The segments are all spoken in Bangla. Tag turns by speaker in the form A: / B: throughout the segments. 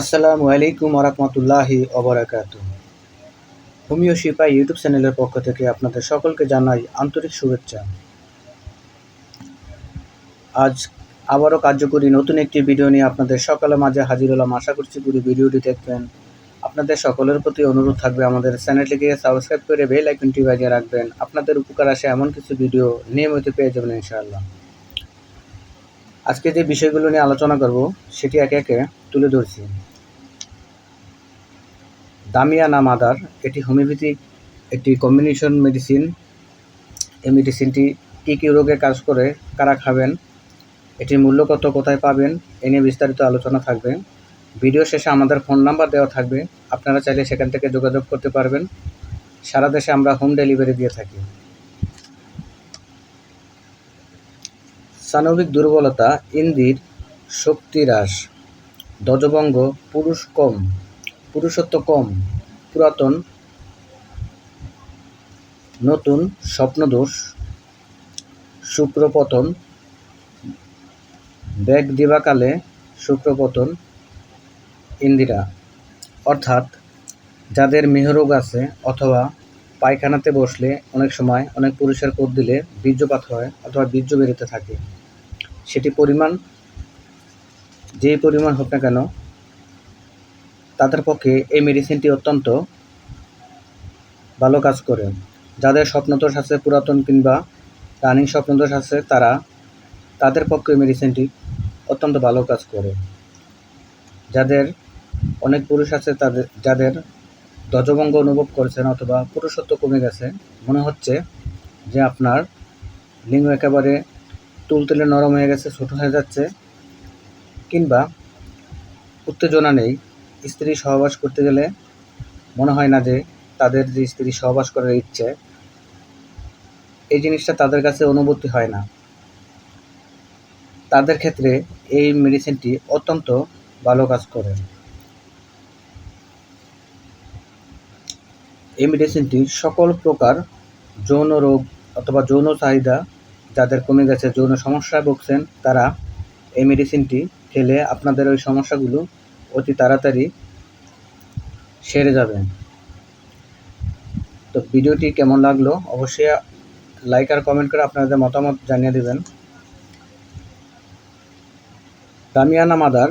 A: আসসালামু আলাইকুম ওরহমতুল্লাহি অবরাকাত হোমিও শিপা ইউটিউব চ্যানেলের পক্ষ থেকে আপনাদের সকলকে জানাই আন্তরিক শুভেচ্ছা। আজ আবারও কার্যকরী নতুন একটি ভিডিও নিয়ে আপনাদের সকালের মাঝে হাজির হলাম। আশা করছি পুরো ভিডিওটি দেখবেন। আপনাদের সকলের প্রতি অনুরোধ থাকবে আমাদের চ্যানেলটিকে সাবস্ক্রাইব করে বেল আইকনটি বাজিয়ে রাখবেন। আপনাদের উপকার আসে এমন কিছু ভিডিও নিয়মিত পেয়ে যাবেন ইনশাআল্লাহ। আজকে যে বিষয়গুলো নিয়ে আলোচনা করব, সেটি একে একে তুলে ধরছি। দামিয়া নাম আদার, এটি হোমিওপ্যাথিক একটি কম্বিনেশন মেডিসিন। এই মেডিসিনটি কী কী রোগে কাজ করে, কারা খাবেন, এটির মূল্য কত, কোথায় পাবেন, এ নিয়ে বিস্তারিত আলোচনা থাকবে। ভিডিও শেষে আমাদের ফোন নাম্বার দেওয়া থাকবে, আপনারা চাইলে সেখান থেকে যোগাযোগ করতে পারবেন। সারা দেশে আমরা হোম ডেলিভারি দিয়ে থাকি। সানবিক দুর্বলতা ইন্দির শক্তি হ্রাস। ধ্বজভঙ্গ পুরুষ কম, পুরুষত্ব কম, পুরাতন, নতুন, স্বপ্নদোষ শুক্রপতন ব্যাগ দিবাকালে শুক্রপতন ইন্দিরা। অর্থাৎ, যাদের মেহরোগ আছে অথবা পায়খানাতে বসলে অনেক সময় অনেক পুরুষের কোপ দিলে বীর্যপাত হয় অথবা বীর্য বেরোতে থাকে। সেটি পরিমাণ যেই পরিমাণ হোক না কেন, তাদের পক্ষে এই মেডিসিনটি অত্যন্ত ভালো কাজ করে। যাদের স্বপ্নদোষ আছে, পুরাতন কিংবা রানিং স্বপ্নদোষ আছে, তারা তাদের পক্ষে মেডিসিনটি অত্যন্ত ভালো কাজ করে। যাদের অনেক পুরুষ আছে, তাদের, যাদের ধ্বজভঙ্গ অনুভব করছেন অথবা পুরুষত্ব কমে গেছে, মনে হচ্ছে যে আপনার লিঙ্গ একেবারে তুলতুলে নরম হয়ে গেছে, ছোট হয়ে যাচ্ছে কিংবা উত্তেজনা নেই, স্ত্রী সহবাস করতে গেলে মনে হয় না যে তাদের যে স্ত্রী সহবাস করার ইচ্ছে, এই জিনিসটা তাদের কাছে অনুভূতি হয় না। তাদের ক্ষেত্রে এই মেডিসিনটি অত্যন্ত ভালো কাজ করে। এই মেডিসিনটি সকল প্রকার যৌন রোগ অথবা যৌন চাহিদা যাদের কমে গেছে, যৌন সমস্যায় ভুগছেন, তারা এই মেডিসিনটি খেলে আপনাদের ওই সমস্যাগুলো অতি তাড়াতাড়ি সেরে যাবে। তো ভিডিওটি কেমন লাগল অবশ্যই লাইক আর কমেন্ট করে আপনাদের মতামত জানিয়ে দেবেন। দামিয়ানা মাদার,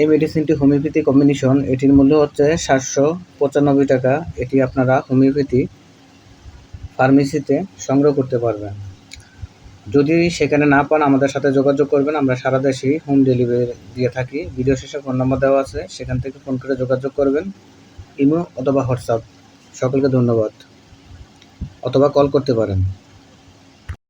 A: এই মেডিসিনটি হোমিওপ্যাথি কম্বিনেশন এটির মূল্য হচ্ছে সাতশো পঁচানব্বই টাকা। এটি আপনারা হোমিওপ্যাথি ফার্মেসিতে সংগ্রহ করতে পারবেন। যদি সেখানে না পান, আমাদের সাথে যোগাযোগ করবেন। আমরা সারা দেশেই হোম ডেলিভারি দিয়ে থাকি। ভিডিও শেষে ফোন নম্বর দেওয়া আছে। সেখান থেকে ফোন করে যোগাযোগ করবেন। ইমো অথবা হোয়াটসঅ্যাপ সকলকে ধন্যবাদ। অথবা কল করতে পারেন।